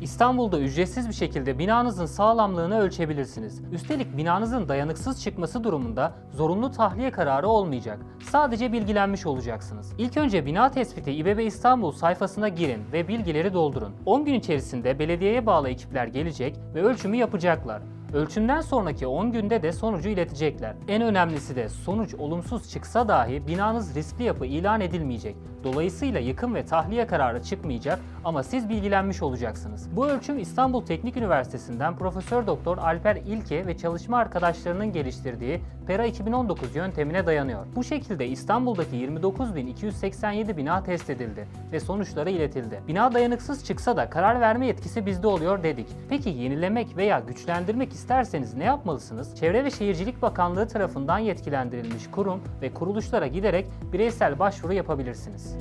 İstanbul'da ücretsiz bir şekilde binanızın sağlamlığını ölçebilirsiniz. Üstelik binanızın dayanıksız çıkması durumunda zorunlu tahliye kararı olmayacak. Sadece bilgilenmiş olacaksınız. İlk önce bina tespiti İBB İstanbul sayfasına girin ve bilgileri doldurun. 10 gün içerisinde belediyeye bağlı ekipler gelecek ve ölçümü yapacaklar. Ölçümden sonraki 10 günde de sonucu iletecekler. En önemlisi de sonuç olumsuz çıksa dahi binanız riskli yapı ilan edilmeyecek. Dolayısıyla yıkım ve tahliye kararı çıkmayacak ama siz bilgilenmiş olacaksınız. Bu ölçüm İstanbul Teknik Üniversitesi'nden Profesör Doktor Alper İlke ve çalışma arkadaşlarının geliştirdiği PERA 2019 yöntemine dayanıyor. Bu şekilde İstanbul'daki 29.287 bina test edildi ve sonuçları iletildi. Bina dayanıksız çıksa da karar verme yetkisi bizde oluyor dedik. Peki yenilemek veya güçlendirmek isterseniz ne yapmalısınız? Çevre ve Şehircilik Bakanlığı tarafından yetkilendirilmiş kurum ve kuruluşlara giderek bireysel başvuru yapabilirsiniz.